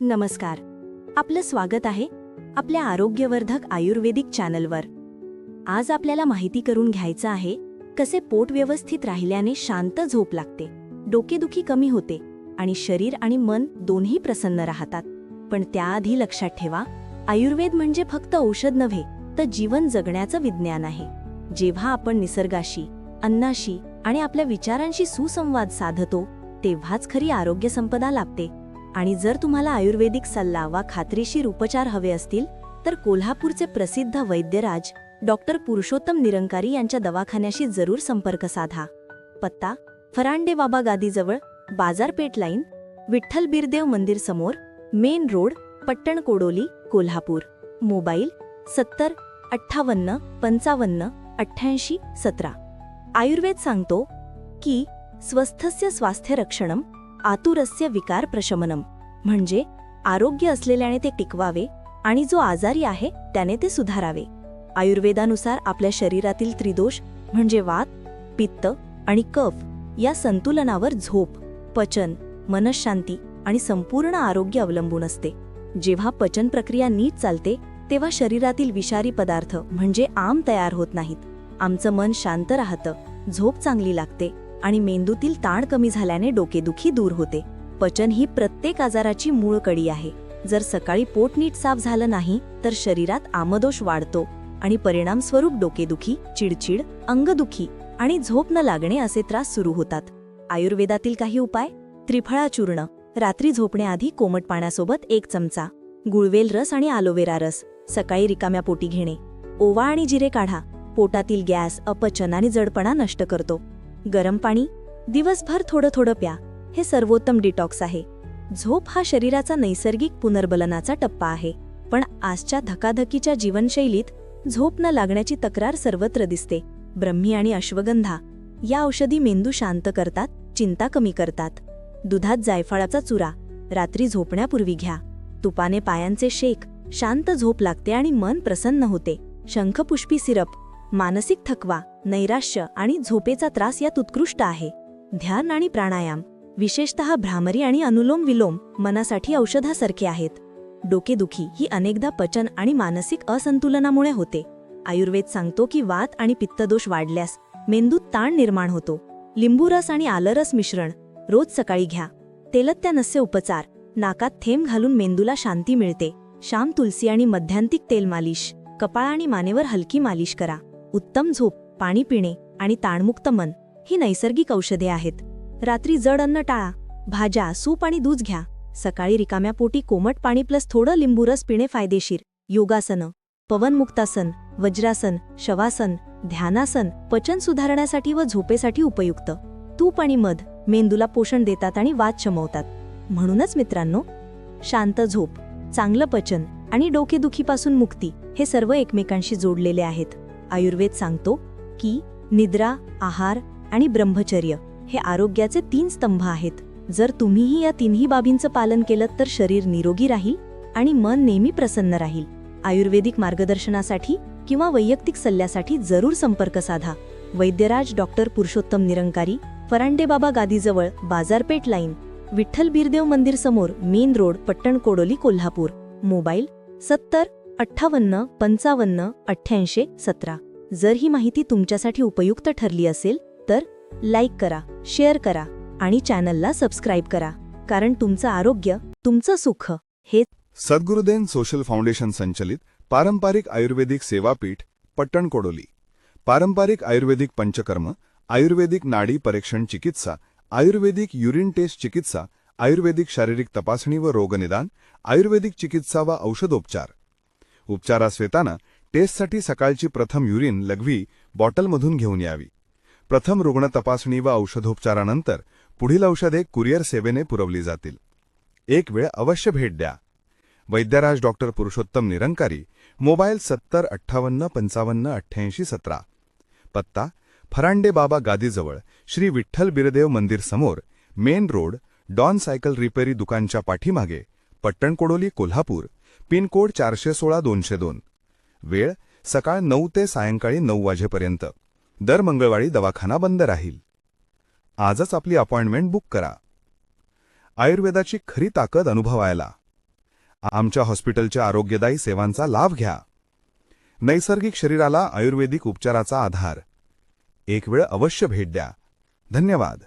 नमस्कार. आपलं स्वागत आहे आपल्या आरोग्यवर्धक आयुर्वेदिक चॅनलवर. आज आपल्याला माहिती करून घ्यायचं आहे कसे पोट व्यवस्थित राहिल्याने शांत झोप लागते डोकेदुखी कमी होते आणि शरीर आणि मन दोन्ही प्रसन्न राहतात. पण त्याआधी लक्षात ठेवा आयुर्वेद म्हणजे फक्त औषध नव्हे तर जीवन जगण्याचं विज्ञान आहे. जेव्हा आपण निसर्गाशी अन्नाशी आणि आपल्या विचारांशी सुसंवाद साधतो तेव्हाच खरी आरोग्य संपदा लाभते. आणि जर तुम्हाला आयुर्वेदिक सल्ला वा खात्रीशीर उपचार हवे असतील तर कोल्हापूरचे प्रसिद्ध वैद्यराज डॉक्टर पुरुषोत्तम निरंकारी यांच्या दवाखान्याशी जरूर संपर्क साधा. पत्ता फरांडे बाबा गादीजवळ बाजारपेठ लाईन विठ्ठल बिरदेव मंदिर समोर main road Pattan Kodoli Kolhapur. Mobile सत्तर अठ्ठावन्न पंचावन्न अठ्ठ्याऐंशी सतरा. आयुर्वेद सांगतो की स्वस्थस्य स्वास्थ्य रक्षणम आतुरस्य विकार प्रशमनम. म्हणजे आरोग्य असलेल्याने ते टिकवावे आणि जो आजारी आहे त्याने ते सुधारावे. आयुर्वेदानुसार आपल्या शरीरातील त्रिदोष म्हणजे वात पित्त आणि कफ या संतुलनावर झोप पचन मनशांती आणि संपूर्ण आरोग्य अवलंबून असते. जेव्हा पचन प्रक्रिया नीट चालते तेव्हा शरीरातील विषारी पदार्थ म्हणजे आम तयार होत नाहीत. आमचं मन शांत राहतं झोप चांगली लागते. आणि मेंदूतील ताण कमी झाल्याने डोकेदुखी दूर होते. पचन ही प्रत्येक आजाराची मूळ कडी आहे. जर सकाळी पोट नीट साफ झालं नाही तर शरीरात आमदोष वाढतो आणि परिणामस्वरूप डोकेदुखी चिडचिड अंगदुखी आणि झोप न लागणे असे त्रास सुरू होतात. आयुर्वेदातील काही उपाय? त्रिफळा चूर्ण. रात्री झोपण्याआधी कोमट पाण्यासोबत एक चमचा. गुळवेल रस आणि आलोवेरा रस. सकाळी रिकाम्या पोटी घेणे. ओवा आणि जिरे काढा. पोटातील गॅस अपचन आणि जडपणा नष्ट करतो. गरम पाणी दिवसभर थोडं थोडं प्या हे सर्वोत्तम डिटॉक्स आहे. झोप हा शरीराचा नैसर्गिक पुनर्बलनाचा टप्पा आहे पण आजच्या धकाधकीच्या जीवनशैलीत झोप न लागण्याची तक्रार सर्वत्र दिसते. ब्रह्मी आणि अश्वगंधा या औषधी मेंदू शांत करतात चिंता कमी करतात. दुधात जायफळाचा चुरा रात्री झोपण्यापूर्वी घ्या. तुपाने पायांचे शेक शांत झोप लागते आणि मन प्रसन्न होते. शंखपुष्पी सिरप मानसिक थकवा नैराश्य आणि झोपेचा त्रास यात उत्कृष्ट आहे. ध्यान आणि प्राणायाम विशेषतः भ्रामरी आणि अनुलोम विलोम मनासाठी औषधासारखे आहेत. डोकेदुखी ही अनेकदा पचन आणि मानसिक असंतुलनामुळे होते. आयुर्वेद सांगतो की वात आणि पित्तदोष वाढल्यास मेंदूत ताण निर्माण होतो. लिंबूरस आणि आलरस मिश्रण रोज सकाळी घ्या. तेलत्या नस्य उपचार नाकात थेंब घालून मेंदूला शांती मिळते. शाम तुलसी आणि मध्यांतिक तेल मालिश कपाळ आणि मानेवर हलकी मालिश करा. उत्तम झोप. पाणी पिणे आणि ताणमुक्त मन ही नैसर्गिक औषधे आहेत. रात्री जड अन्न टाळा भाज्या सूप आणि दूध घ्या. सकाळी रिकाम्या पोटी कोमट पाणी प्लस थोडं लिंबूरस पिणे फायदेशीर. योगासनं पवनमुक्तासन वज्रासन शवासन ध्यानासन पचन सुधारण्यासाठी व झोपेसाठी उपयुक्त. तूप आणि मध मेंदूला पोषण देतात आणि वाद शमवतात. म्हणूनच मित्रांनो शांत झोप चांगलं पचन आणि डोकेदुखीपासून मुक्ती हे सर्व एकमेकांशी जोडलेले आहेत. आयुर्वेद सांगतो की निद्रा आहार आणि ब्रह्मचर्य हे आरोग्याचे तीन स्तंभ आहेत. जर तुम्हीही या तिन्ही बाबींचं पालन केलं तर शरीर निरोगी राहील आणि मन नेहमी प्रसन्न राहील. आयुर्वेदिक मार्गदर्शनासाठी किंवा वैयक्तिक सल्ल्यासाठी जरूर संपर्क साधा. वैद्यराज डॉक्टर पुरुषोत्तम निरंकारी फरांडेबाबा गादीजवळ बाजारपेठ लाईन विठ्ठल बिरदेव मंदिर समोर main road Pattan Kodoli Kolhapur. Mobile सत्तर अठ्ठावन्न पंचावन्न अठ्ठ्याऐंशी सतरा. जर ही माहिती तुमच्यासाठी उपयुक्त ठरली असेल तर लाईक करा शेअर करा आणि चॅनलला सबस्क्राईब करा. कारण तुमचं आरोग्य तुमचं सुख हे सद्गुरुदेन सोशल फाउंडेशन संचलित पारंपरिक आयुर्वेदिक सेवापीठ पट्टण कोडोली. पारंपरिक आयुर्वेदिक पंचकर्म आयुर्वेदिक नाडी परीक्षण चिकित्सा आयुर्वेदिक युरिन टेस्ट चिकित्सा आयुर्वेदिक शारीरिक तपासणी व रोगनिदान आयुर्वेदिक चिकित्सा व औषधोपचार. उपचारास येताना टेस्टसाठी सकाळची प्रथम युरिन लघवी बॉटलमधून घेऊन यावी. प्रथम रुग्ण तपासणी व औषधोपचारानंतर पुढील औषधे कुरिअर सेवेने पुरवली जातील. एक वेळ अवश्य भेट द्या. वैद्यराज डॉक्टर पुरुषोत्तम निरंकारी मोबाईल सत्तर अठ्ठावन्न पंचावन्न अठ्ठ्याऐंशी सतरा. पत्ता फरांडे बाबा गादीजवळ श्री विठ्ठल बिरदेव मंदिर समोर main road Don cycle repair दुकानच्या पाठीमागे पट्टणकोडोली कोल्हापूर पिनकोड चारशे सोळा दोनशे दोन. वेळ सकाळ नऊ ते सायंकाळी नऊ वाजेपर्यंत. दर मंगळवारी दवाखाना बंद राहील. आजच आपली अपॉइंटमेंट बुक करा. आयुर्वेदाची खरी ताकद अनुभवायला. आमच्या हॉस्पिटलच्या आरोग्यदायी सेवांचा लाभ घ्या. नैसर्गिक शरीराला आयुर्वेदिक उपचाराचा आधार. एक वेळ अवश्य भेट द्या. धन्यवाद.